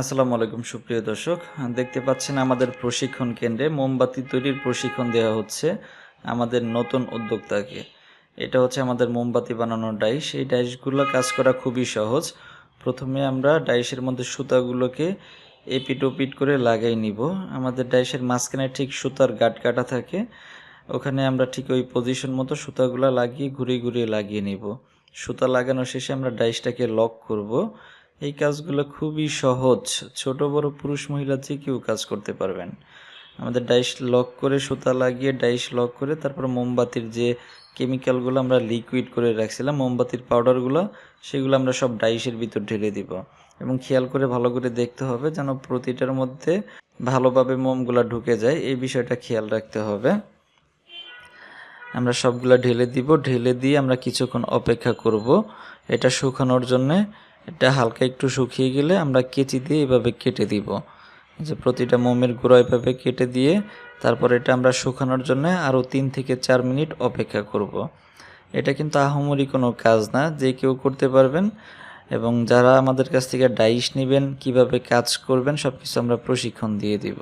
আসসালামু আলাইকুম, সুপ্রিয় দর্শক। দেখতে পাচ্ছেন আমাদের প্রশিক্ষণ কেন্দ্রে মোমবাতি তৈরির প্রশিক্ষণ দেওয়া হচ্ছে আমাদের নতুন উদ্যোক্তাকে। এটা হচ্ছে আমাদের মোমবাতি বানানোর ডাইস এই ডাইসগুলো কাজ করা খুবই সহজ। প্রথমে আমরা ডাইসের মধ্যে সুতাগুলোকে এপিট ওপিট করে লাগাই নিব। আমাদের ডাইসের মাঝখানে ঠিক সুতার গাট কাটা থাকে। ওখানে আমরা ঠিক ওই পজিশন মতো সুতাগুলো লাগিয়ে ঘুরিয়ে ঘুরিয়ে লাগিয়ে নিব। সুতা লাগানো শেষে আমরা ডাইসটাকে লক করব। এই কাজগুলো খুবই সহজ। ছোট, বড় পুরুষ, মহিলা যে কেউ কাজ করতে পারবেন। আমাদের ডাইস লক করে সুতা লাগিয়ে ডাইস লক করে তারপর মোমবাতির যে কেমিক্যালগুলো আমরা লিকুইড করে রাখছিলাম, মোমবাতির পাউডারগুলো সেগুলো আমরা সব ডাইসের ভিতর ঢেলে দিব। এবং খেয়াল করে ভালো করে দেখতে হবে যেন প্রতিটার মধ্যে ভালোভাবে মোমগুলো ঢুকে যায়, এই বিষয়টা খেয়াল রাখতে হবে। আমরা সবগুলা ঢেলে দিব। ঢেলে দিয়ে আমরা কিছুক্ষণ অপেক্ষা করব। এটা শুকানোর জন্যে এটা হালকা একটু শুকিয়ে গেলে আমরা কেচি দিয়ে এভাবে কেটে দিব। যে প্রতিটা মোমের গুঁড়ো এভাবে কেটে দিয়ে তারপর এটা আমরা শুকানোর জন্য আরও তিন থেকে চার মিনিট অপেক্ষা করব। এটা কিন্তু আহমরি কোনো কাজ না, যে কেউ করতে পারবেন এবং যারা আমাদের কাছ থেকে ডাইস নেবেন, কীভাবে কাজ করবেন সব কিছু আমরা প্রশিক্ষণ দিয়ে দিব।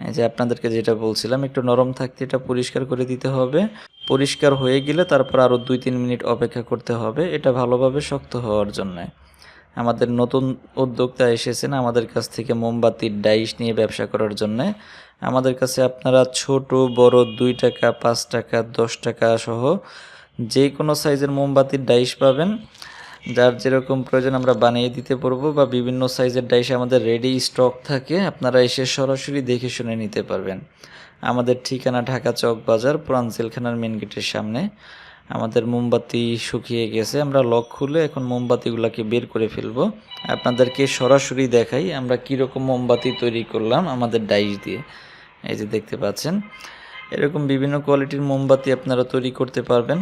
এই যে আপনাদেরকে যেটা বলছিলাম, একটু নরম থাকতে এটা পরিষ্কার করে দিতে হবে। পরিষ্কার হয়ে গেলে তারপর আরও দুই তিন মিনিট অপেক্ষা করতে হবে, এটা ভালোভাবে শক্ত হওয়ার জন্যে। আমাদের নতুন উদ্যোক্তা এসেছেন আমাদের কাছ থেকে মোমবাতির ডাইস নিয়ে ব্যবসা করার জন্য। আমাদের কাছে আপনারা ছোট, বড় দুই টাকা, পাঁচ টাকা, দশ টাকা সহ যে কোনো সাইজের মোমবাতির ডাইস পাবেন। যার যেরকম প্রয়োজন আমরা বানিয়ে দিতে পারব বা বিভিন্ন সাইজের ডাইস আমাদের রেডি স্টক থাকে, আপনারা এসে সরাসরি দেখে শুনে নিতে পারবেন। আমাদের ঠিকানা ঢাকা চক বাজার পুরান জেলখানার মেন গেটের সামনে। আমাদের মোমবাতি শুকিয়ে গেছে, আমরা লক খুলে এখন মোমবাতিগুলোকে বের করে ফেলব। আপনাদেরকে সরাসরি দেখাই আমরা কীরকম মোমবাতি তৈরি করলাম আমাদের ডাইস দিয়ে। এই যে দেখতে পাচ্ছেন, এরকম বিভিন্ন কোয়ালিটির মোমবাতি আপনারা তৈরি করতে পারবেন।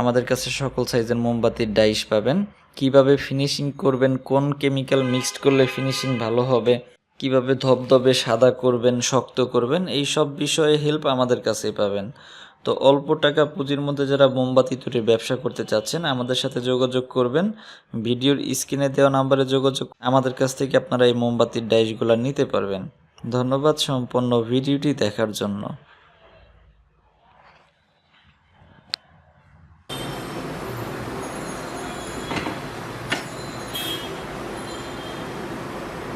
আমাদের কাছে সকল সাইজের মোমবাতির ডাইস পাবেন। কীভাবে ফিনিশিং করবেন, কোন কেমিক্যাল মিক্সড করলে ফিনিশিং ভালো হবে, কীভাবে ধবধবে, সাদা করবেন, শক্ত করবেন, এই সব বিষয়ে হেল্প আমাদের কাছে পাবেন। তো অল্প টাকা পুঁজির মধ্যে যারা মোমবাতি তৈরির ব্যবসা করতে চাচ্ছেন, আমাদের সাথে যোগাযোগ করবেন। ভিডিওর স্ক্রিনে দেওয়া নাম্বারে যোগাযোগ আমাদের কাছ থেকে আপনারা এই মোমবাতির ডাইসগুলো নিতে পারবেন। ধন্যবাদ সম্পন্ন ভিডিওটি দেখার জন্য।